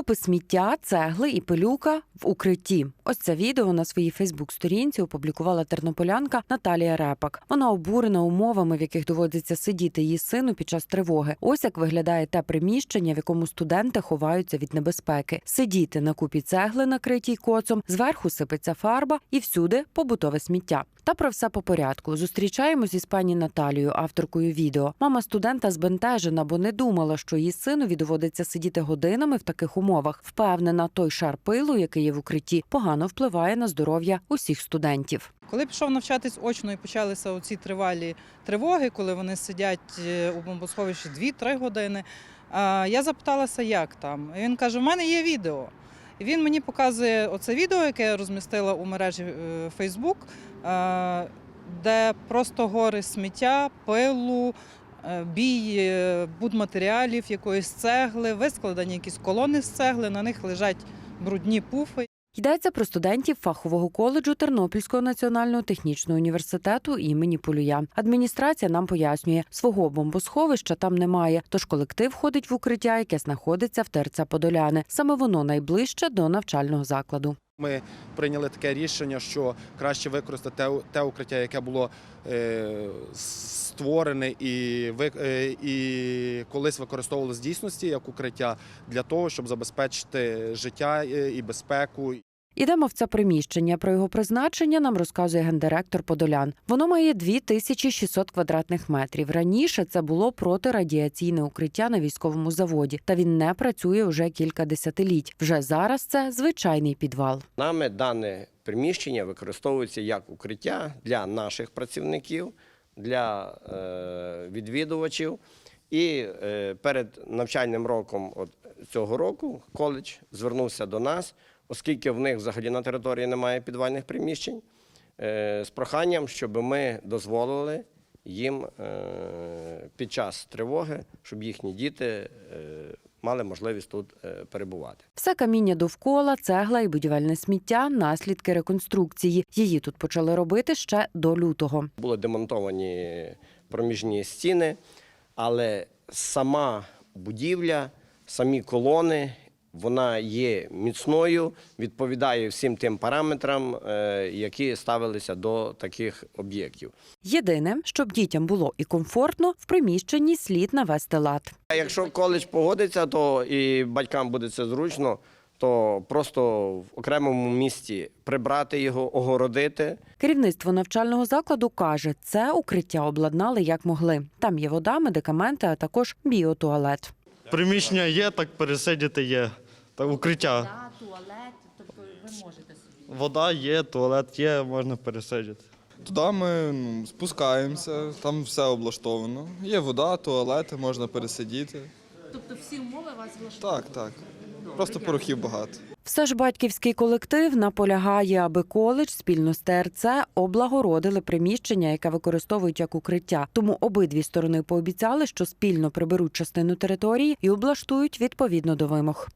Купи сміття, цегли і пилюка в укритті. Ось це відео на своїй Фейсбук-сторінці опублікувала тернополянка Наталія Репак. Вона обурена умовами, в яких доводиться сидіти її сину під час тривоги. Ось як виглядає те приміщення, в якому студенти ховаються від небезпеки. Сидіти на купі цегли, накритій коцом, зверху сипеться фарба і всюди побутове сміття. Та про все по порядку. Зустрічаємось із пані Наталією, авторкою відео. Мама студента збентежена, бо не думала, що її синові доводиться сидіти годинами в таких умовах. Впевнена, той шар пилу, який є в укритті, погано впливає на здоров'я усіх студентів. Коли пішов навчатись очно і почалися оці тривалі тривоги, коли вони сидять е, у бомбосховищі 2-3 години, я запиталася, як там. Він каже: в мене є відео. Він мені показує оце відео, яке я розмістила у мережі е, Facebook, де просто гори сміття, пилу, бій е, будматеріалів, якоїсь цегли, вискладені якісь колони з цегли, на них лежать брудні пуфи. Йдеться про студентів фахового коледжу Тернопільського національного технічного університету імені Полюя. Адміністрація нам пояснює, свого бомбосховища там немає, тож колектив ходить в укриття, яке знаходиться в ТРЦ Подоляни. Саме воно найближче до навчального закладу. Ми прийняли таке рішення, що краще використати те, те укриття, яке було е, створене і, ви- е, і колись використовувалося в дійсності як укриття для того, щоб забезпечити життя е, і безпеку. Ідемо в це приміщення. Про його призначення нам розказує гендиректор Подолян. Воно має 2600 квадратних метрів. Раніше це було протирадіаційне укриття на військовому заводі, та він не працює вже кілька десятиліть. Вже зараз це звичайний підвал. Нами дане приміщення використовується як укриття для наших працівників, для е, відвідувачів. І е, перед навчальним роком от цього року коледж звернувся до нас, оскільки в них взагалі на території немає підвальних приміщень, е, з проханням, щоб ми дозволили їм е, під час тривоги, щоб їхні діти е, мали можливість тут перебувати. Все каміння довкола, цегла і будівельне сміття наслідки реконструкції. Її тут почали робити ще до лютого. Були демонтовані проміжні стіни, але сама будівля, самі колони, вона є міцною, відповідає всім тим параметрам, е, які ставилися до таких об'єктів. Єдине, щоб дітям було і комфортно, в приміщенні слід навести лад. А якщо коледж погодиться, то і батькам буде це зручно, то просто в окремому місці прибрати його, огородити. Керівництво навчального закладу каже, це укриття обладнали як могли. Там є вода, медикаменти, а також біотуалет. Приміщення є, так пересидіти є. Так, укриття. Вода, туалет, тобто ви можете собі. Вода є, туалет є, можна пересидіти. Туди ми ну, спускаємося, там все облаштовано. Є вода, туалети, можна пересидіти. Тобто всі умови вас влаштовують? Так, так. Просто порохів багато. Все ж батьківський колектив наполягає, аби коледж спільно з ТРЦ облагородили приміщення, яке використовують як укриття. Тому обидві сторони пообіцяли, що спільно приберуть частину території і облаштують відповідно до вимог.